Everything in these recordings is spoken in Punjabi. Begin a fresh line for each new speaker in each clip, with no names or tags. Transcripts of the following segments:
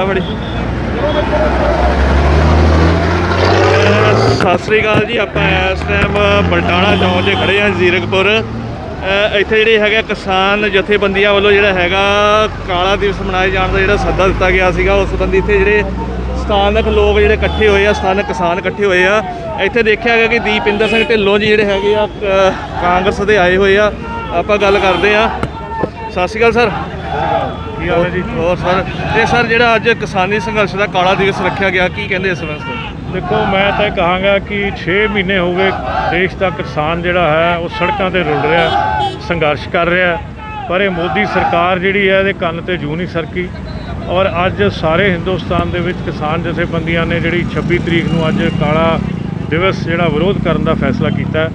ਆ ਬੜੀ ਸਤਿ ਸ੍ਰੀ ਅਕਾਲ ਜੀ ਆਪਾਂ ਇਸ ਟਾਈਮ ਬਲਟਾਣਾ ਚੌਂਕ 'ਚ ਖੜੇ ਹਾਂ ਜ਼ੀਰਕਪੁਰ। ਇੱਥੇ ਜਿਹੜੇ ਹੈਗਾ ਕਿਸਾਨ ਜਥੇਬੰਦੀਆਂ ਵੱਲੋਂ ਜਿਹੜਾ ਹੈਗਾ ਕਾਲਾ ਦਿਵਸ ਮਨਾਏ ਜਾਣ ਦਾ ਜਿਹੜਾ ਸੱਦਾ ਦਿੱਤਾ ਗਿਆ ਸੀਗਾ ਉਸ ਸੰਬੰਧੀ ਇੱਥੇ ਜਿਹੜੇ ਸਥਾਨਕ ਲੋਕ ਜਿਹੜੇ ਇਕੱਠੇ ਹੋਏ ਆ ਸਥਾਨਕ ਕਿਸਾਨ ਇਕੱਠੇ ਹੋਏ ਆ ਇੱਥੇ ਦੇਖਿਆ ਗਿਆ ਕਿ ਦੀਪਿੰਦਰ ਸਿੰਘ ਢਿੱਲੋਂ ਜੀ ਜਿਹੜੇ ਹੈਗੇ ਆ ਅ, ਕਾਂਗਰਸ ਦੇ ਆਏ ਹੋਏ ਆ। ਆਪਾਂ ਗੱਲ ਕਰਦੇ ਆ ਸਤਿ ਸ਼੍ਰੀ ਅਕਾਲ, ਸਰ।
ਕੀ ਹਾਲ ਹੈ ਜੀ?
ਹੋਰ, ਸਰ। ਇਹ ਸਰ, ਜਿਹੜਾ ਅੱਜ ਕਿਸਾਨੀ ਸੰਘਰਸ਼ ਦਾ ਕਾਲਾ ਦਿਵਸ ਰੱਖਿਆ ਗਿਆ, ਕੀ ਕਹਿੰਦੇ ਇਸ ਵਾਸਤੇ?
ਦੇਖੋ, ਮੈਂ ਤਾਂ ਇਹ ਕਹਾਂਗਾ ਕਿ 6 ਮਹੀਨੇ ਹੋ ਗਏ ਦੇਸ਼ ਦਾ ਕਿਸਾਨ ਜਿਹੜਾ ਹੈ, ਉਹ ਸੜਕਾਂ ਤੇ ਰੁਲ ਰਿਹਾ, ਸੰਘਰਸ਼ ਕਰ ਰਿਹਾ ਪਰ ਇਹ ਮੋਦੀ ਸਰਕਾਰ ਜਿਹੜੀ ਹੈ, ਇਹਦੇ ਕੰਨ ਤੇ ਜੂ ਨਹੀਂ ਸਰਕੀ। ਔਰ ਅੱਜ ਸਾਰੇ ਹਿੰਦੁਸਤਾਨ ਦੇ ਵਿੱਚ ਕਿਸਾਨ ਜਥੇਬੰਦੀਆਂ ਨੇ ਜਿਹੜੀ 26 ਤਰੀਕ ਨੂੰ ਅੱਜ ਕਾਲਾ ਦਿਵਸ ਜਿਹੜਾ ਵਿਰੋਧ ਕਰਨ ਦਾ ਫੈਸਲਾ ਕੀਤਾ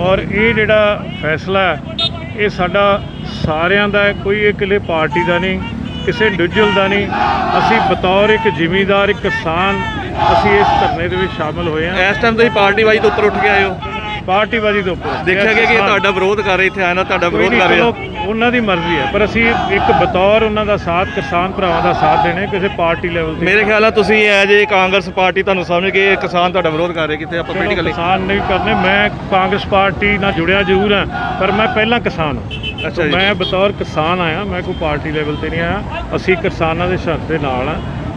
ਔਰ ਇਹ ਜਿਹੜਾ ਫੈਸਲਾ ਹੈ ਇਹ ਸਾਡਾ ਸਾਰਿਆਂ ਦਾ ਹੈ, ਕੋਈ ਇਕੱਲੇ ਪਾਰਟੀ ਦਾ ਨਹੀਂ, ਕਿਸੇ ਇੰਡੀਵਿਜੂਅਲ ਦਾ ਨਹੀਂ। ਅਸੀਂ ਬਤੌਰ ਇੱਕ ਜ਼ਿਮੀਂਦਾਰ, ਇੱਕ ਕਿਸਾਨ, ਅਸੀਂ ਇਸ ਧਰਨੇ ਦੇ ਵਿੱਚ ਸ਼ਾਮਲ ਹੋਏ ਹਾਂ।
ਇਸ ਟਾਈਮ ਤੁਸੀਂ ਪਾਰਟੀ ਵਾਈਜ਼ ਤੋਂ ਉੱਪਰ ਉੱਠ ਕੇ ਆਏ ਹੋ।
ਪਾਰਟੀਬਾਜ਼ੀ ਦੇ ਉੱਪਰ।
ਦੇਖਿਆ ਗਿਆ ਕਿ ਇਹ ਤੁਹਾਡਾ ਵਿਰੋਧ ਕਰ ਰਹੇ ਇੱਥੇ ਆਇਆ ਨਾ ਤੁਹਾਡਾ ਵਿਰੋਧ ਕਰ ਰਹੇ ਆ।
ਉਹਨਾਂ ਦੀ ਮਰਜ਼ੀ ਹੈ ਪਰ ਅਸੀਂ ਇੱਕ ਬਤੌਰ ਉਹਨਾਂ ਦਾ ਸਾਥ ਕਿਸਾਨ ਭਰਾਵਾਂ ਦਾ ਸਾਥ ਦੇਣੇ ਕਿਸੇ ਪਾਰਟੀ ਲੈਵਲ ਤੇ।
ਮੇਰੇ ਖਿਆਲ ਨਾਲ ਤੁਸੀਂ ਐਜ ਏ ਕਾਂਗਰਸ ਪਾਰਟੀ ਤੁਹਾਨੂੰ ਸਮਝ ਕੇ ਕਿਸਾਨ ਤੁਹਾਡਾ ਵਿਰੋਧ ਕਰ ਰਹੇ ਕਿਤੇ ਆਪਾਂ ਪੋਲੀਟੀਕਲੀ
ਕਿਸਾਨ ਨਹੀਂ ਕਰਨੇ ਮੈਂ ਕਾਂਗਰਸ ਪਾਰਟੀ ਨਾਲ ਜੁੜਿਆ ਜ਼ਰੂਰ ਹਾਂ ਪਰ ਮੈਂ ਪਹਿਲਾਂ ਕਿਸਾਨ ਹਾਂ।
ਅੱਛਾ ਜੀ।
ਮੈਂ ਬਤੌਰ ਕਿਸਾਨ ਆਇਆ ਮੈਂ ਕੋਈ ਪਾਰਟੀ ਲੈਵਲ ਤੇ ਨਹੀਂ ਆਇਆ ਅਸੀਂ ਕਿਸਾਨਾਂ ਦੇ ਸ਼ਰਤ ਦੇ ਨਾਲ ਆ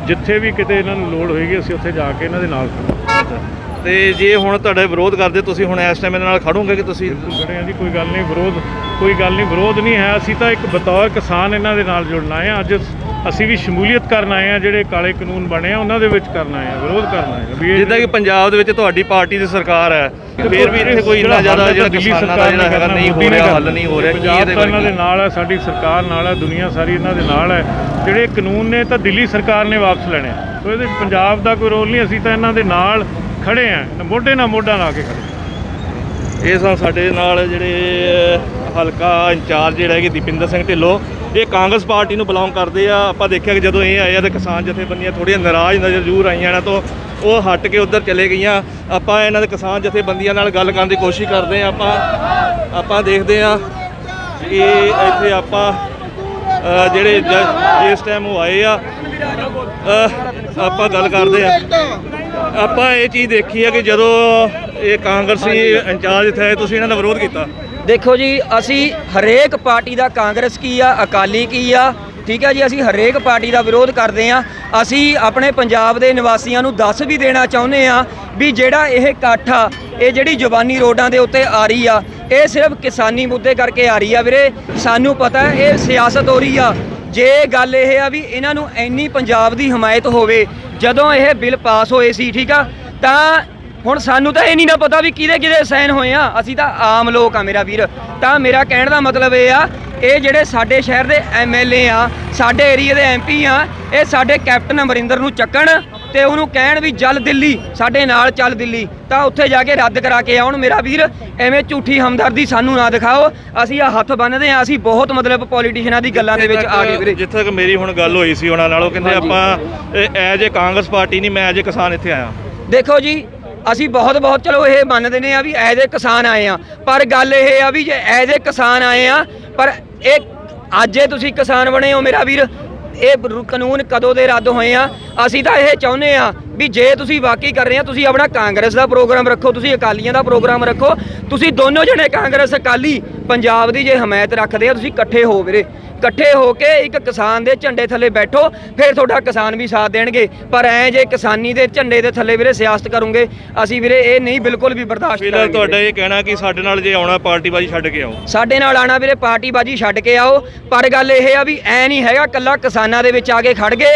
ਜਿੱਥੇ ਵੀ ਕਿਤੇ ਇਹਨਾਂ ਨੂੰ ਲੋੜ ਹੋਏਗੀ ਅਸੀਂ ਉੱਥੇ ਜਾ ਕੇ ਇਹਨਾਂ ਦੇ ਨਾਲ ਖੜਾਂਗੇ
ਤੇ ਜੇ ਹੁਣ ਤੁਹਾਡਾ ਵਿਰੋਧ ਕਰਦੇ ਤੁਸੀਂ ਹੁਣ ਇਸ ਟਾਈਮ ਇਹਨਾਂ ਨਾਲ ਖੜੋਗੇ ਕਿ ਤੁਸੀਂ?
ਖੜੇ ਹਾਂ ਜੀ ਕੋਈ ਗੱਲ ਨਹੀਂ ਵਿਰੋਧ ਕੋਈ ਗੱਲ ਨਹੀਂ ਵਿਰੋਧ ਨਹੀਂ ਹੈ। ਅਸੀਂ ਤਾਂ ਇੱਕ ਬਤੌਰ ਕਿਸਾਨ ਇਹਨਾਂ ਦੇ ਨਾਲ ਜੁੜਨਾ ਆਏ ਹਾਂ ਅੱਜ ਅਸੀਂ ਵੀ ਸ਼ਮੂਲੀਅਤ ਕਰਨ ਆਏ ਹਾਂ ਜਿਹੜੇ ਕਾਲੇ ਕਾਨੂੰਨ ਬਣੇ ਆ ਉਹਨਾਂ ਦੇ ਵਿੱਚ ਕਰਨ ਆਏ ਹਾਂ ਵਿਰੋਧ ਕਰਨ ਆਏ ਇਹ
ਜਿੱਦਾਂ ਕਿ ਪੰਜਾਬ ਦੇ ਵਿੱਚ ਤੁਹਾਡੀ ਪਾਰਟੀ ਦੀ ਸਰਕਾਰ ਹੈ ਫਿਰ ਵੀ ਇੱਥੇ ਕੋਈ ਇੰਨਾ ਜ਼ਿਆਦਾ ਜਿਹੜਾ
ਦਿੱਲੀ
ਕਿਸਾਨਾਂ ਦਾ ਜਿਹੜਾ ਹੈਗਾ ਨਹੀਂ ਹੋ ਰਿਹਾ। ਹੱਲ ਨਹੀਂ ਹੋ ਰਿਹਾ ਕੀ ਇਹਦੇ
ਇਹਨਾਂ ਦੇ
ਬਾਰੇ
ਨਾਲ ਹੈ ਸਾਡੀ ਸਰਕਾਰ ਨਾਲ ਹੈ ਦੁਨੀਆ ਸਾਰੀ ਇਹਨਾਂ ਦੇ ਨਾਲ ਹੈ। ਜਿਹੜੇ ਕਾਨੂੰਨ ਨੇ ਤਾਂ ਦਿੱਲੀ ਸਰਕਾਰ ਨੇ ਵਾਪਸ ਲੈਣੇ ਆ। ਸੋ ਇਹਦੇ ਪੰਜਾਬ ਦਾ ਕੋਈ ਰੋਲ ਨਹੀਂ ਅਸੀਂ ਤਾਂ ਇਹਨਾਂ ਦੇ ਨਾਲ ਖੜੇ ਆ ਮੋਢੇ ਨਾਲ ਮੋਢਾ ਲਾ ਕੇ ਖੜੇ
ਇਹ ਸਨ ਸਾਡੇ ਨਾਲ ਜਿਹੜੇ ਹਲਕਾ ਇੰਚਾਰਜ ਜਿਹੜਾ ਹੈਗੇ ਦੀਪਿੰਦਰ ਸਿੰਘ ਢਿੱਲੋਂ, ਇਹ ਕਾਂਗਰਸ ਪਾਰਟੀ ਨੂੰ ਬਿਲੋਂਗ ਕਰਦੇ ਆ। ਆਪਾਂ ਦੇਖਿਆ ਕਿ ਜਦੋਂ ਇਹ ਆਏ ਆ ਤੇ ਕਿਸਾਨ ਜਥੇਬੰਦੀਆਂ ਥੋੜ੍ਹੀਆਂ ਨਾਰਾਜ਼ ਨਜ਼ਰ ਜ਼ਰੂਰ ਆਈਆਂ ਇਹਨਾਂ ਤੋਂ ਉਹ ਹਟ ਕੇ ਉਧਰ ਚਲੇ ਗਈਆਂ। ਆਪਾਂ ਇਹਨਾਂ ਦੇ ਕਿਸਾਨ ਜਥੇਬੰਦੀਆਂ ਨਾਲ ਗੱਲ ਕਰਨ ਦੀ ਕੋਸ਼ਿਸ਼ ਕਰਦੇ ਆ। ਆਪਾਂ ਆਪਾਂ ਦੇਖਦੇ ਆ ਕਿ ਇੱਥੇ ਆਪਾਂ ਜਿਹੜੇ ਜ- ਇਸ ਟਾਈਮ ਉਹ ਆਏ ਆ ਆਪਾਂ ਗੱਲ ਕਰਦੇ ਆ। ਆਪਾਂ ਇਹ ਚੀਜ਼ ਦੇਖੀ ਆ ਕਿ ਜਦੋਂ ਇਹ ਕਾਂਗਰਸੀ ਇੰਚਾਰਜ ਥੇ ਤੁਸੀਂ ਇਹਨਾਂ ਦਾ ਵਿਰੋਧ ਕੀਤਾ।
ਦੇਖੋ ਜੀ ਅਸੀਂ ਹਰੇਕ ਪਾਰਟੀ ਦਾ ਕਾਂਗਰਸ ਕੀ ਆ ਅਕਾਲੀ ਕੀ ਆ ਠੀਕ ਹੈ ਜੀ ਅਸੀਂ ਹਰੇਕ ਪਾਰਟੀ ਦਾ ਵਿਰੋਧ ਕਰਦੇ ਆ। ਅਸੀਂ ਆਪਣੇ ਪੰਜਾਬ ਦੇ ਨਿਵਾਸੀਆਂ ਨੂੰ ਦੱਸ ਵੀ ਦੇਣਾ ਚਾਹੁੰਦੇ ਆ ਵੀ ਜਿਹੜਾ ਇਹ ਇਕੱਠ ਆ ਇਹ ਜਿਹੜੀ ਜਵਾਨੀ ਰੋਡਾਂ ਦੇ ਉੱਤੇ ਆ ਰਹੀ ਆ ਇਹ ਸਿਰਫ ਕਿਸਾਨੀ ਮੁੱਦੇ ਕਰਕੇ ਆ ਰਹੀ ਆ ਵੀਰੇ। ਸਾਨੂੰ ਪਤਾ ਹੈ ਇਹ ਸਿਆਸਤ ਹੋ ਰਹੀ ਆ। ਜੇ ਗੱਲ ਇਹ ਆ ਵੀ ਇਹਨਾਂ ਨੂੰ ਇੰਨੀ ਪੰਜਾਬ ਦੀ ਹਮਾਇਤ ਹੋਵੇ, ਜਦੋਂ ਇਹ ਬਿੱਲ ਪਾਸ ਹੋਏ ਸੀ, ਠੀਕ ਆ, ਤਾਂ ਹੁਣ ਸਾਨੂੰ ਤਾਂ ਇਹ ਨਹੀਂ ਨਾ ਪਤਾ ਵੀ ਕਿਹਦੇ ਕਿਹਦੇ ਸਾਈਨ ਹੋਏ ਆ। ਅਸੀਂ ਤਾਂ ਆਮ ਲੋਕ ਆ ਮੇਰਾ ਵੀਰ। ਤਾਂ ਮੇਰਾ ਕਹਿਣ ਦਾ ਮਤਲਬ ਇਹ ਆ ਇਹ ਜਿਹੜੇ ਸਾਡੇ ਸ਼ਹਿਰ ਦੇ ਐਮਐਲਏ ਆ ਸਾਡੇ ਏਰੀਆ ਦੇ ਐਮਪੀ ਆ ਇਹ ਸਾਡੇ ਕੈਪਟਨ ਅਮਰਿੰਦਰ ਨੂੰ ਚੱਕਣ ਤੇ ਉਹਨੂੰ ਕਹਿਣ ਵੀ ਚੱਲ ਦਿੱਲੀ ਸਾਡੇ ਨਾਲ ਚੱਲ ਦਿੱਲੀ। ਤਾਂ ਉੱਥੇ ਜਾ ਕੇ ਰੱਦ ਕਰਾ ਕੇ ਆਉਣ ਮੇਰਾ ਵੀਰ। ਐਵੇਂ ਝੂਠੀ ਹਮਦਰਦੀ ਸਾਨੂੰ ਨਾ ਦਿਖਾਓ। ਅਸੀਂ ਆ ਹੱਥ ਬੰਨਦੇ ਆ ਅਸੀਂ ਬਹੁਤ ਮਤਲਬ ਪੋਲੀਟੀਸ਼ੀਅਨਾਂ ਦੀ ਗੱਲਾਂ ਦੇ ਵਿੱਚ ਆ ਗਏ ਵੀਰੇ।
ਜਿੱਥੇ ਤੱਕ ਮੇਰੀ ਹੁਣ ਗੱਲ ਹੋਈ ਸੀ ਉਹਨਾਂ ਨਾਲ ਉਹ ਕਹਿੰਦੇ। ਆਪਾਂ ਐਜ ਏ ਕਾਂਗਰਸ ਪਾਰਟੀ ਨਹੀਂ ਮੈਂ ਐਜ ਏ ਕਿਸਾਨ ਇੱਥੇ ਆਇਆ।
ਦੇਖੋ ਜੀ ਅਸੀਂ ਬਹੁਤ ਬਹੁਤ ਚਲੋ ਇਹ ਮੰਨਦੇ ਨੇ ਆ ਵੀ ਐਜ਼ ਏ ਕਿਸਾਨ ਆਏ ਆ ਪਰ ਗੱਲ ਇਹ ਆ ਵੀ ਜੇ ਐਜ਼ ਏ ਕਿਸਾਨ ਆਏ ਆ ਪਰ ਇਹ ਅੱਜ ਇਹ ਤੁਸੀਂ ਕਿਸਾਨ ਬਣੇ ਹੋ ਮੇਰਾ ਵੀਰ, ਇਹ ਕਾਨੂੰਨ ਕਦੋਂ ਦੇ ਰੱਦ ਹੋਏ ਆ? ਅਸੀਂ ਤਾਂ ਇਹ ਚਾਹੁੰਦੇ ਆ ਵੀ ਜੇ ਤੁਸੀਂ ਵਾਕਈ ਕਰ ਰਹੇ ਆ, ਤੁਸੀਂ ਆਪਣਾ ਕਾਂਗਰਸ ਦਾ ਪ੍ਰੋਗਰਾਮ ਰੱਖੋ, ਤੁਸੀਂ ਅਕਾਲੀਆਂ ਦਾ ਪ੍ਰੋਗਰਾਮ ਰੱਖੋ, ਤੁਸੀਂ ਦੋਨੋਂ ਜਣੇ ਕਾਂਗਰਸ ਅਕਾਲੀ, ਪੰਜਾਬ ਦੀ ਜੇ ਹਮਾਇਤ ਰੱਖਦੇ ਆ, ਤੁਸੀਂ ਇਕੱਠੇ ਹੋ ਵੀਰੇ। ਇਕੱਠੇ ਹੋ ਕੇ ਇੱਕ ਕਿਸਾਨ ਦੇ ਝੰਡੇ ਥੱਲੇ ਬੈਠੋ ਫਿਰ ਤੁਹਾਡਾ ਕਿਸਾਨ ਵੀ ਸਾਥ ਦੇਣਗੇ। ਪਰ ਐ ਜੇ ਕਿਸਾਨੀ ਦੇ ਝੰਡੇ ਦੇ ਥੱਲੇ ਵੀਰੇ ਸਿਆਸਤ ਕਰੋਗੇ ਅਸੀਂ ਵੀਰੇ ਇਹ ਨਹੀਂ ਬਿਲਕੁਲ ਵੀ ਬਰਦਾਸ਼ਤ ਕਰਾਂਗੇ
ਤੁਹਾਡਾ। ਇਹ ਕਹਿਣਾ ਕਿ ਸਾਡੇ ਨਾਲ ਜੇ ਆਉਣਾ ਪਾਰਟੀ ਬਾਜੀ ਛੱਡ ਕੇ ਆਓ।
ਸਾਡੇ ਨਾਲ ਆਣਾ ਵੀਰੇ ਪਾਰਟੀ ਬਾਜੀ ਛੱਡ ਕੇ ਆਓ। ਪਰ ਗੱਲ ਇਹ ਆ ਵੀ ਐ ਨਹੀਂ ਹੈਗਾ ਕੱਲਾ ਕਿਸਾਨਾਂ ਦੇ ਵਿੱਚ ਆ ਕੇ ਖੜ ਗਏ।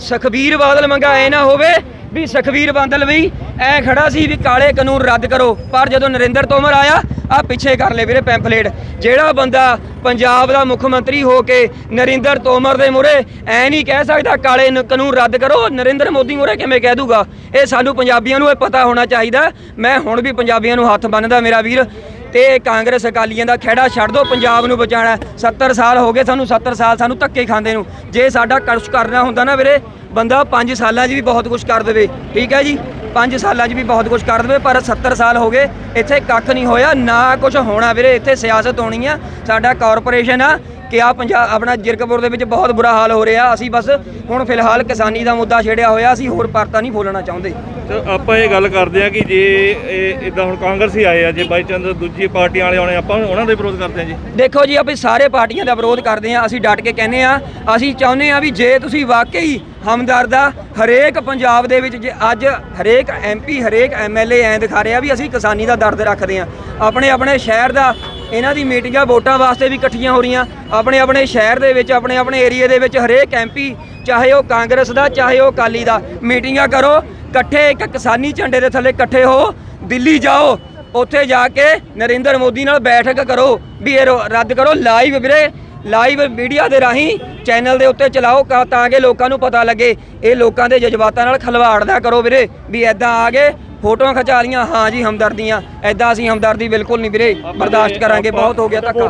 ਸੁਖਬੀਰ ਬਾਦਲ ਮੰਗਾ ਐ ਨਾ ਹੋਵੇ ਵੀ ਸੁਖਬੀਰ ਬਾਦਲ ਵੀ ਐ ਖੜਾ ਸੀ ਵੀ ਕਾਲੇ ਕਾਨੂੰਨ ਰੱਦ ਕਰੋ, ਪਰ ਜਦੋਂ ਨਰਿੰਦਰ ਤੋਮਰ ਆਇਆ ਆ ਪਿੱਛੇ ਕਰ ਲੈ ਵੀਰੇ ਪੈਂਫਲੇਟ ਜਿਹੜਾ ਬੰਦਾ ਪੰਜਾਬ ਦਾ ਮੁੱਖ ਮੰਤਰੀ ਹੋ ਕੇ ਨਰਿੰਦਰ ਤੋਮਰ ਦੇ ਮੂਹਰੇ ਐ ਨਹੀਂ ਕਹਿ ਸਕਦਾ ਕਾਲੇ ਕਾਨੂੰਨ ਰੱਦ ਕਰੋ, ਨਰਿੰਦਰ ਮੋਦੀ ਮੂਹਰੇ ਕਿਵੇਂ ਕਹਿ ਦੂਗਾ? ਇਹ ਸਾਨੂੰ ਪੰਜਾਬੀਆਂ ਨੂੰ ਇਹ ਪਤਾ ਹੋਣਾ ਚਾਹੀਦਾ। ਮੈਂ ਹੁਣ ਵੀ ਪੰਜਾਬੀਆਂ ਨੂੰ ਹੱਥ ਬੰਨਦਾ ਮੇਰਾ ਵੀਰ। ਤੇ ਕਾਂਗਰਸ ਅਕਾਲੀਆਂ ਦਾ ਖਹਿੜਾ ਛੱਡ ਦਿਓ, ਪੰਜਾਬ ਨੂੰ ਬਚਾਉਣਾ ਹੈ। 70 ਸਾਲ ਹੋ ਗਏ ਸਾਨੂੰ 70 ਸਾਲ ਸਾਨੂੰ ਧੱਕੇ ਖਾਂਦੇ ਨੂੰ। ਜੇ ਸਾਡਾ ਕੁਛ ਕਰਨਾ ਹੁੰਦਾ ਨਾ ਵੀਰੇ, ਬੰਦਾ 5 ਸਾਲਾਂ 'ਚ ਵੀ ਬਹੁਤ ਕੁਝ ਕਰ ਦੇਵੇ। ਠੀਕ ਹੈ ਜੀ? 5 ਸਾਲਾਂ 'ਚ ਵੀ ਬਹੁਤ ਕੁਝ ਕਰ ਦੇਵੇ, ਪਰ 70 ਸਾਲ ਹੋ ਗਏ, ਇੱਥੇ ਕੱਖ ਨਹੀਂ ਹੋਇਆ, ਨਾ ਕੁਝ ਹੋਣਾ ਵੀਰੇ, ਇੱਥੇ ਸਿਆਸਤ ਹੋਣੀ ਆ। ਸਾਡਾ ਕਾਰਪੋਰੇਸ਼ਨ ਆ ਕਿ ਆ ਪੰਜਾਬ ਆਪਣਾ ਜਿਰਕਪੁਰ ਦੇ ਵਿੱਚ ਬਹੁਤ ਬੁਰਾ ਹਾਲ ਹੋ ਰਿਹਾ। ਅਸੀਂ ਬਸ ਹੁਣ ਫਿਲਹਾਲ ਕਿਸਾਨੀ ਦਾ ਮੁੱਦਾ ਛੇੜਿਆ ਹੋਇਆ। ਅਸੀਂ ਹੋਰ ਪਰਤਾ ਨਹੀਂ ਫੋਲਣਾ ਚਾਹੁੰਦੇ।
ਤੇ ਆਪਾਂ ਇਹ ਗੱਲ ਕਰਦੇ ਆ ਕਿ ਜੇ ਇਹ ਇਦਾਂ ਹੁਣ ਕਾਂਗਰਸੀ ਆਏ ਆ ਜੇ ਬਾਈ ਚਾਂਸ ਦੂਜੀ ਪਾਰਟੀਆਂ ਵਾਲੇ ਆਉਣੇ ਆਪਾਂ ਉਹਨਾਂ ਦਾ ਹੀ ਵਿਰੋਧ ਕਰਦੇ ਆ ਜੀ।
ਦੇਖੋ ਜੀ ਆਪਾਂ ਸਾਰੇ ਪਾਰਟੀਆਂ ਦਾ ਵਿਰੋਧ ਕਰਦੇ ਹਾਂ। ਅਸੀਂ ਡਟ ਕੇ ਕਹਿੰਦੇ ਆ ਅਸੀਂ ਚਾਹੁੰਦੇ ਆ ਵੀ ਜੇ ਤੁਸੀਂ ਵਾਕਈ ਹਮਦਰਦ ਆ ਹਰੇਕ ਪੰਜਾਬ ਦੇ ਵਿੱਚ ਜੇ ਅੱਜ ਹਰੇਕ ਐਮਪੀ ਹਰੇਕ ਐਮਐਲਏ ਐਂ ਦਿਖਾ ਰਿਹਾ ਵੀ ਅਸੀਂ ਕਿਸਾਨੀ ਦਾ ਦਰਦ ਰੱਖਦੇ ਆ ਆਪਣੇ ਆਪਣੇ ਸ਼ਹਿਰ ਦਾ ਇਹਨਾਂ ਦੀ ਮੀਟਿੰਗਾਂ ਵੋਟਾਂ ਵਾਸਤੇ ਵੀ ਇਕੱਠੀਆਂ ਹੋ ਰਹੀਆਂ। ਆਪਣੇ ਆਪਣੇ ਸ਼ਹਿਰ ਦੇ ਵਿੱਚ, ਆਪਣੇ ਆਪਣੇ ਏਰੀਆ ਦੇ ਵਿੱਚ ਹਰੇਕ ਐਮਪੀ ਚਾਹੇ ਉਹ ਕਾਂਗਰਸ ਦਾ, ਚਾਹੇ ਉਹ ਅਕਾਲੀ ਦਾ, ਮੀਟਿੰਗਾਂ ਕਰੋ। ਇਕੱਠੇ ਇੱਕ ਕਿਸਾਨੀ ਝੰਡੇ ਦੇ ਥੱਲੇ ਇਕੱਠੇ ਹੋ, ਦਿੱਲੀ ਜਾਓ। ਉੱਥੇ ਜਾ ਕੇ ਨਰਿੰਦਰ ਮੋਦੀ ਨਾਲ ਬੈਠਕ ਕਰੋ। ਵੀ ਇਹ ਰੱਦ ਕਰੋ। ਲਾਈਵ ਵੀਰੇ, ਲਾਈਵ ਮੀਡੀਆ ਦੇ ਰਾਹੀਂ ਚੈਨਲ ਦੇ ਉੱਤੇ ਚਲਾਓ ਕਾ- ਤਾਂ ਕਿ ਲੋਕਾਂ ਨੂੰ ਪਤਾ ਲੱਗੇ। ਇਹ ਲੋਕਾਂ ਦੇ ਜਜ਼ਬਾਤਾਂ ਨਾਲ ਖਲਵਾੜ ਨਾ ਕਰੋ ਵੀਰੇ। ਵੀ ਐਦਾਂ ਆ ਗਏ ਫੋਟੋਆਂ ਖਿਚਾ ਲੀਆਂ ਹਾਂ ਜੀ ਹਮਦਰਦੀਆਂ। ਐਦਾਂ ਅਸੀਂ ਹਮਦਰਦੀ ਬਿਲਕੁਲ ਨਹੀਂ ਵੀਰੇ ਬਰਦਾਸ਼ਤ ਕਰਾਂਗੇ ਬਹੁਤ ਹੋ ਗਿਆ ਧੱਕਾ।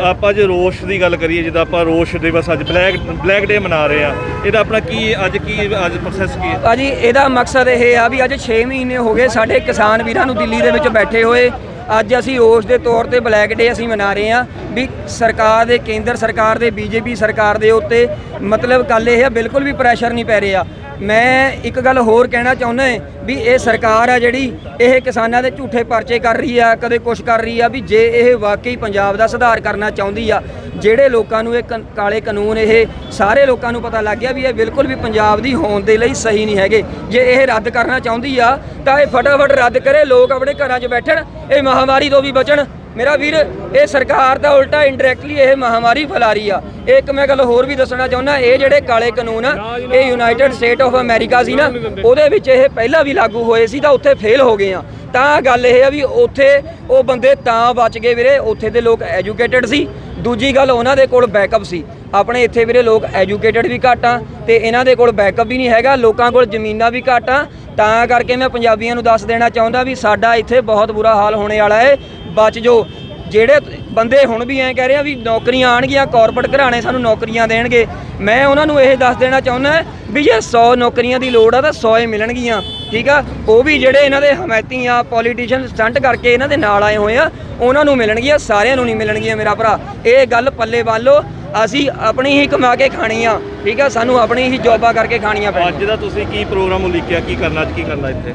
ਆਪ- ਜੇ ਰੋਸ਼ ਦੀ ਗੱਲ ਕਰੀਏ ਜਿੱਦਾਂ ਆਪਾਂ ਰੋਸ਼ ਦਿਵਸ ਅੱਜ ਬਲੈਕ ਬਲੈਕ ਡੇ ਮਨਾ ਰਹੇ ਆ। ਇਹਦਾ ਆਪਣਾ ਕੀ ਅੱਜ ਕੀ ਅੱਜ ਪ੍ਰੋਸੈਸ ਕੀ ਹੈ?
ਭਾਜੀ ਇਹਦਾ ਮਕਸਦ ਇਹ ਆ ਵੀ ਅੱਜ 6 ਮਹੀਨੇ ਹੋ ਗਏ ਸਾਡੇ ਕਿਸਾਨ ਵੀਰਾਂ ਨੂੰ ਦਿੱਲੀ ਦੇ ਵਿੱਚ ਬੈਠੇ ਹੋਏ। ਅੱਜ ਅਸੀਂ ਰੋਸ ਦੇ ਤੌਰ ਤੇ ਬਲੈਕ ਡੇ ਅਸੀਂ ਮਨਾ ਰਹੇ ਹਾਂ ਵੀ ਸਰਕਾਰ ਦੇ, ਕੇਂਦਰ ਸਰਕਾਰ ਦੇ, ਬੀਜੇਪੀ ਸਰਕਾਰ ਦੇ ਉੱਤੇ ਮਤਲਬ ਗੱਲ ਇਹ ਆ, ਬਿਲਕੁਲ ਵੀ ਪ੍ਰੈਸ਼ਰ ਨਹੀਂ ਪੈ ਰਿਹਾ। ਮੈਂ ਇੱਕ ਗੱਲ ਹੋਰ ਕਹਿਣਾ ਚਾਹੁੰਦਾ ਵੀ ਇਹ ਸਰਕਾਰ ਆ ਜਿਹੜੀ, ਇਹ ਕਿਸਾਨਾਂ ਦੇ ਝੂਠੇ ਪਰਚੇ ਕਰ ਰਹੀ ਆ, ਕਦੇ ਕੁਛ ਕਰ ਰਹੀ ਆ, ਵੀ ਜੇ ਇਹ ਵਾਕਈ ਪੰਜਾਬ ਦਾ ਸੁਧਾਰ ਕਰਨਾ ਚਾਹੁੰਦੀ ਆ, ਜਿਹੜੇ ਲੋਕਾਂ ਨੂੰ ਇਹ ਕਨ- ਕਾਲੇ ਕਾਨੂੰਨ ਇਹ ਸਾਰੇ ਲੋਕਾਂ ਨੂੰ ਪਤਾ ਲੱਗ ਗਿਆ ਵੀ ਇਹ ਬਿਲਕੁਲ ਵੀ ਪੰਜਾਬ ਦੀ ਹੋਣ ਦੇ ਲਈ ਸਹੀ ਨਹੀਂ ਹੈਗੇ। ਜੇ ਇਹ ਰੱਦ ਕਰਨਾ ਚਾਹੁੰਦੀ ਆ, ਤਾਂ ਇਹ ਫਟਾਫਟ ਰੱਦ ਕਰੇ, ਲੋਕ ਆਪਣੇ ਘਰਾਂ 'ਚ ਬੈਠਣ, ਇਹ ਮਹਾਮਾਰੀ ਤੋਂ ਵੀ ਬਚਣ। ਮੇਰਾ ਵੀਰ, ਇਹ ਸਰਕਾਰ ਦਾ ਉਲਟਾ ਇਨਡਾਇਰੈਕਟਲੀ ਇਹ ਮਹਾਮਾਰੀ ਫੈਲਾ ਰਹੀ ਆ। ਇੱਕ ਮੈਂ ਗੱਲ ਹੋਰ ਵੀ ਦੱਸਣਾ ਚਾਹੁੰਦਾ, ਇਹ ਜਿਹੜੇ ਕਾਲੇ ਕਾਨੂੰਨ ਆ ਇਹ ਯੂਨਾਈਟਿਡ ਸਟੇਟ ਆਫ ਅਮਰੀਕਾ ਸੀ ਨਾ, ਉਹਦੇ ਵਿੱਚ ਇਹ ਪਹਿਲਾਂ ਵੀ ਲਾਗੂ ਹੋਏ ਸੀ ਤਾਂ ਉੱਥੇ ਫੇਲ ਹੋ ਗਏ ਆ। ਤਾਂ ਗੱਲ ਇਹ ਆ ਵੀ ਉੱਥੇ ਉਹ ਬੰਦੇ ਤਾਂ ਬਚ ਗਏ ਵੀਰੇ, ਉੱਥੇ ਦੇ ਲੋਕ ਐਜੂਕੇਟਿਡ ਸੀ। ਦੂਜੀ ਗੱਲ ਉਹਨਾਂ ਦੇ ਕੋਲ ਬੈਕਅਪ ਸੀ। ਆਪਣੇ ਇੱਥੇ ਵੀਰੇ ਲੋਕ ਐਜੂਕੇਟਿਡ ਵੀ ਘੱਟ ਆ ਤੇ ਇਹਨਾਂ ਦੇ ਕੋਲ ਬੈਕਅਪ ਵੀ ਨਹੀਂ ਹੈਗਾ, ਲੋਕਾਂ ਕੋਲ ਜ਼ਮੀਨਾਂ ਵੀ ਘੱਟ ਆ। ਤਾਂ ਕਰਕੇ ਮੈਂ ਪੰਜਾਬੀਆਂ ਨੂੰ ਦੱਸ ਦੇਣਾ ਚਾਹੁੰਦਾ ਵੀ ਸਾਡਾ ਇੱਥੇ ਬਹੁਤ ਬੁਰਾ ਹਾਲ ਹੋਣੇ ਵਾਲਾ ਹੈ ਬਚ ਜੋ ਜਿਹੜੇ ਬੰਦੇ ਹੁਣ ਵੀ ਐਂ ਕਹਿ ਰਹੇ ਆ ਵੀ ਨੌਕਰੀਆਂ ਆਣਗੀਆਂ ਕਾਰਪੋਰੇਟ ਘਰਾਣੇ ਸਾਨੂੰ ਨੌਕਰੀਆਂ ਦੇਣਗੇ। ਮੈਂ ਉਹਨਾਂ ਨੂੰ ਇਹ ਦੱਸ ਦੇਣਾ ਚਾਹੁੰਦਾ ਵੀ ਜੇ 100 ਨੌਕਰੀਆਂ ਦੀ ਲੋੜ ਆ ਤਾਂ 100 ਹੀ ਮਿਲਣਗੀਆਂ ਠੀਕ ਆ? ਉਹ ਵੀ ਜਿਹੜੇ ਇਹਨਾਂ ਦੇ ਹਮਾਇਤੀ ਆ ਪੋਲੀਟੀਸ਼ੀਅਨ ਸਟੰਟ ਕਰਕੇ ਇਹਨਾਂ ਦੇ ਨਾਲ ਆਏ ਹੋਏ ਆ ਉਹਨਾਂ ਨੂੰ ਮਿਲਣਗੀਆਂ ਸਾਰਿਆਂ ਨੂੰ ਨਹੀਂ ਮਿਲਣਗੀਆਂ ਮੇਰਾ ਭਰਾ। ਇਹ ਗੱਲ ਪੱਲੇ ਬੰਨ ਲਓ ਅਸੀਂ ਆਪਣੀ ਹੀ ਕਮਾ ਕੇ ਖਾਣੀ ਆ ਠੀਕ ਆ? ਸਾਨੂੰ ਆਪਣੀ ਹੀ ਜੌਬਾਂ ਕਰਕੇ ਖਾਣੀਆਂ ਪੈਣੀਆਂ
ਅੱਜ ਦਾ ਤੁਸੀਂ ਕੀ ਪ੍ਰੋਗਰਾਮ ਉਲੀਕਿਆ ਕੀ ਕਰਨਾ ਅੱਜ ਕੀ ਕਰਨਾ ਇੱਥੇ?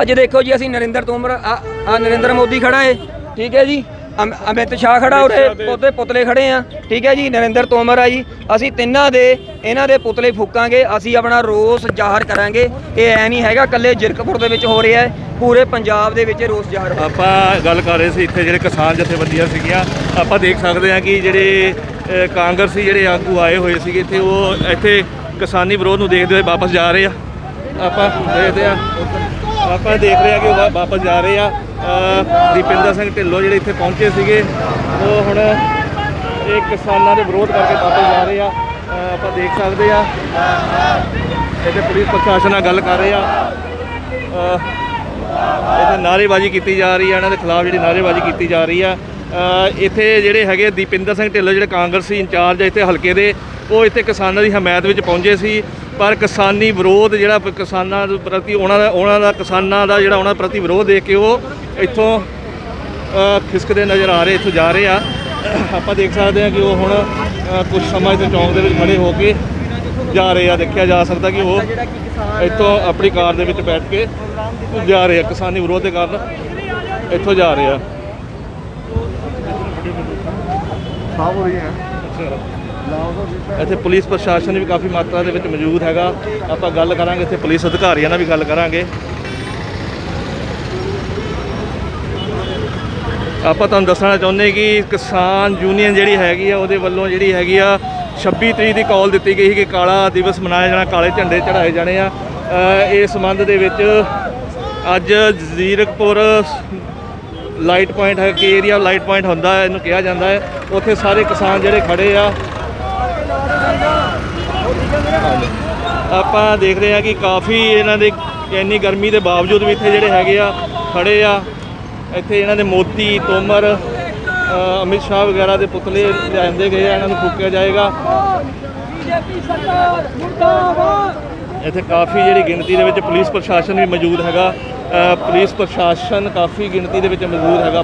ਅੱਜ ਦੇਖੋ ਜੀ ਅਸੀਂ ਨਰਿੰਦਰ ਤੋਮਰ ਆ ਆ ਨਰਿੰਦਰ ਮੋਦੀ ਖੜਾ ਏ। ਠੀਕ ਹੈ ਜੀ? ਅਮ- ਅਮਿਤ ਸ਼ਾਹ ਖੜਾ ਉਰੇ ਉਹਦੇ ਪੁਤਲੇ ਖੜੇ ਆ। ਠੀਕ ਹੈ ਜੀ? ਨਰਿੰਦਰ ਤੋਮਰ ਆ ਜੀ। ਅਸੀਂ ਤਿੰਨਾਂ ਦੇ ਇਹਨਾਂ ਦੇ ਪੁਤਲੇ ਫੂਕਾਂਗੇ। ਅਸੀਂ ਆਪਣਾ ਰੋਸ ਜ਼ਾਹਰ ਕਰਾਂਗੇ। ਇਹ ਐ ਨਹੀਂ ਹੈਗਾ ਕੱਲੇ ਜਿਰਕਪੁਰ ਦੇ ਵਿੱਚ ਹੋ ਰਿਹਾ ਹੈ। ਪੂਰੇ ਪੰਜਾਬ ਦੇ ਵਿੱਚ ਇਹ ਰੋਸ ਜ਼ਾਹਰ ਹੋ
ਆਪਾਂ ਗੱਲ ਕਰ ਰਹੇ ਸੀ ਇੱਥੇ ਜਿਹੜੇ ਕਿਸਾਨ ਜਥੇਬੰਦੀਆਂ ਸੀਗੀਆਂ। ਆਪਾਂ ਦੇਖ ਸਕਦੇ ਹਾਂ ਕਿ ਜਿਹੜੇ ਅ, ਕਾਂਗਰਸੀ ਜਿਹੜੇ ਆਗੂ ਆਏ ਹੋਏ ਸੀਗੇ ਇੱਥੇ ਉਹ ਇੱਥੇ ਕਿਸਾਨੀ ਵਿਰੋਧ ਨੂੰ ਦੇਖਦੇ ਹੋਏ ਵਾਪਸ ਜਾ ਰਹੇ ਆ। ਆਪਾਂ ਦੇਖਦੇ ਆ ਆਪਾਂ ਦੇਖ ਰਹੇ ਆ ਕਿ ਉਹ ਵਾ- ਵਾਪਸ ਜਾ ਰਹੇ ਆ। ਦੀਪਿੰਦਰ ਸਿੰਘ ਢਿੱਲੋਂ ਜਿਹੜੇ ਇੱਥੇ ਪਹੁੰਚੇ ਸੀਗੇ ਉਹ ਹੁਣ ਇਹ ਕਿਸਾਨਾਂ ਦੇ ਵਿਰੋਧ ਕਰਕੇ ਵਾਪਸ ਜਾ ਰਹੇ ਆ। ਆਪਾਂ ਦੇਖ ਸਕਦੇ ਆ ਇੱਥੇ ਪੁਲਿਸ ਪ੍ਰਸ਼ਾਸਨ ਨਾਲ ਗੱਲ ਕਰ ਰਹੇ ਆ। ਅ, ਇੱਥੇ ਨਾਅਰੇਬਾਜ਼ੀ ਕੀਤੀ ਜਾ ਰਹੀ ਹੈ ਇਹਨਾਂ ਦੇ ਖਿਲਾਫ ਜਿਹੜੀ ਨਾਅਰੇਬਾਜ਼ੀ ਕੀਤੀ ਜਾ ਰਹੀ ਆ। ਇੱਥੇ ਜਿਹੜੇ ਹੈਗੇ ਦੀਪਿੰਦਰ ਸਿੰਘ ਢਿੱਲੋਂ ਜਿਹੜੇ ਕਾਂਗਰਸੀ ਇੰਚਾਰਜ ਆ ਇੱਥੇ ਹਲਕੇ ਦੇ ਉਹ ਇੱਥੇ ਕਿਸਾਨਾਂ ਦੀ ਹਮਾਇਤ ਵਿੱਚ ਪਹੁੰਚੇ ਸੀ ਪਰ ਕਿਸਾਨੀ ਵਿਰੋਧ ਜਿਹੜਾ ਕਿਸਾਨਾਂ ਦੇ ਪ੍ਰਤੀ ਉਹਨਾਂ ਦਾ ਉਹਨਾਂ ਦਾ ਕਿਸਾਨਾਂ ਦਾ ਜਿਹੜਾ ਉਹਨਾਂ ਪ੍ਰਤੀ ਵਿਰੋਧ ਦੇਖ ਕੇ ਉਹ ਇੱਥੋਂ ਖਿਸਕਦੇ ਨਜ਼ਰ ਆ ਰਹੇ ਇੱਥੋਂ ਜਾ ਰਹੇ ਆ। ਆਪਾਂ ਦੇਖ ਸਕਦੇ ਹਾਂ ਕਿ ਉਹ ਹੁਣ ਕੁਝ ਸਮਾਂ ਇੱਥੇ ਚੌਂਕ ਦੇ ਵਿੱਚ ਖੜੇ ਹੋ ਕੇ ਜਾ ਰਹੇ ਆ ਦੇਖਿਆ ਜਾ ਸਕਦਾ ਕਿ ਉਹ ਇੱਥੋਂ ਆਪਣੀ ਕਾਰ ਦੇ ਵਿੱਚ ਬੈਠ ਕੇ ਜਾ ਰਹੇ ਆ ਕਿਸਾਨੀ ਵਿਰੋਧ ਦੇ ਕਾਰਨ ਇੱਥੋਂ ਜਾ ਰਹੇ ਆ। ਇੱਥੇ ਪੁਲਿਸ ਪ੍ਰਸ਼ਾਸਨ ਵੀ ਕਾਫੀ ਮਾਤਰਾ ਦੇ ਵਿੱਚ ਮੌਜੂਦ ਹੈਗਾ। ਆਪਾਂ ਗੱਲ ਕਰਾਂਗੇ ਇੱਥੇ ਪੁਲਿਸ ਅਧਿਕਾਰੀਆਂ ਨਾਲ ਵੀ ਗੱਲ ਕਰਾਂਗੇ। ਆਪਾਂ ਤੁਹਾਨੂੰ ਦੱਸਣਾ ਚਾਹੁੰਦੇ ਕਿ ਕਿਸਾਨ ਯੂਨੀਅਨ ਜਿਹੜੀ ਹੈਗੀ ਆ ਉਹਦੇ ਵੱਲੋਂ ਜਿਹੜੀ ਹੈਗੀ ਆ 26 ਤਰੀਕ ਦੀ ਕਾਲ ਦਿੱਤੀ ਗਈ ਸੀ ਕਿ ਕਾਲਾ ਦਿਵਸ ਮਨਾਇਆ ਜਾਣਾ ਕਾਲੇ ਝੰਡੇ ਚੜਾਏ ਜਾਣੇ ਆ। ਅ, ਇਸ ਸੰਬੰਧ ਦੇ ਵਿੱਚ ਅੱਜ ਜ਼ੀਰਕਪੁਰ ਲਾਈਟ ਪੁਆਇੰਟ ਹੈ ਕਿ ਏਰੀਆ ਲਾਈਟ ਪੁਆਇੰਟ ਹੁੰਦਾ ਹੈ ਇਹਨੂੰ ਕਿਹਾ ਜਾਂਦਾ ਹੈ। ਉੱਥੇ ਸਾਰੇ ਕਿਸਾਨ ਜਿਹੜੇ ਖੜੇ ਆ ਆਪਾਂ ਦੇਖਦੇ ਰਹੇ ਹਾਂ ਕਿ ਕਾਫੀ ਇਹਨਾਂ ਦੇ ਇੰਨੀ ਗਰਮੀ ਦੇ ਬਾਵਜੂਦ ਵੀ ਇੱਥੇ ਜਿਹੜੇ ਹੈਗੇ ਆ ਖੜੇ ਆ। ਇੱਥੇ ਇਹਨਾਂ ਦੇ ਮੋਤੀ ਤੋਮਰ ਅਮਿਤ ਸ਼ਾਹ ਵਗੈਰਾ ਦੇ ਪੁਤਲੇ ਲਿਆਂਦੇ ਗਏ ਆ, ਇਹਨਾਂ ਨੂੰ ਫੂਕਿਆ ਜਾਏਗਾ।
ਬੀਜੇਪੀ ਸਰਕਾਰ ਮੁਰਦਾਬਾਦ
ਇੱਥੇ ਕਾਫੀ ਜਿਹੜੀ ਗਿਣਤੀ ਦੇ ਵਿੱਚ ਪੁਲਿਸ ਪ੍ਰਸ਼ਾਸਨ ਵੀ ਮੌਜੂਦ ਹੈਗਾ। ਪੁਲਿਸ ਪ੍ਰਸ਼ਾਸਨ ਕਾਫੀ ਗਿਣਤੀ ਦੇ ਵਿੱਚ ਮੌਜੂਦ ਹੈਗਾ।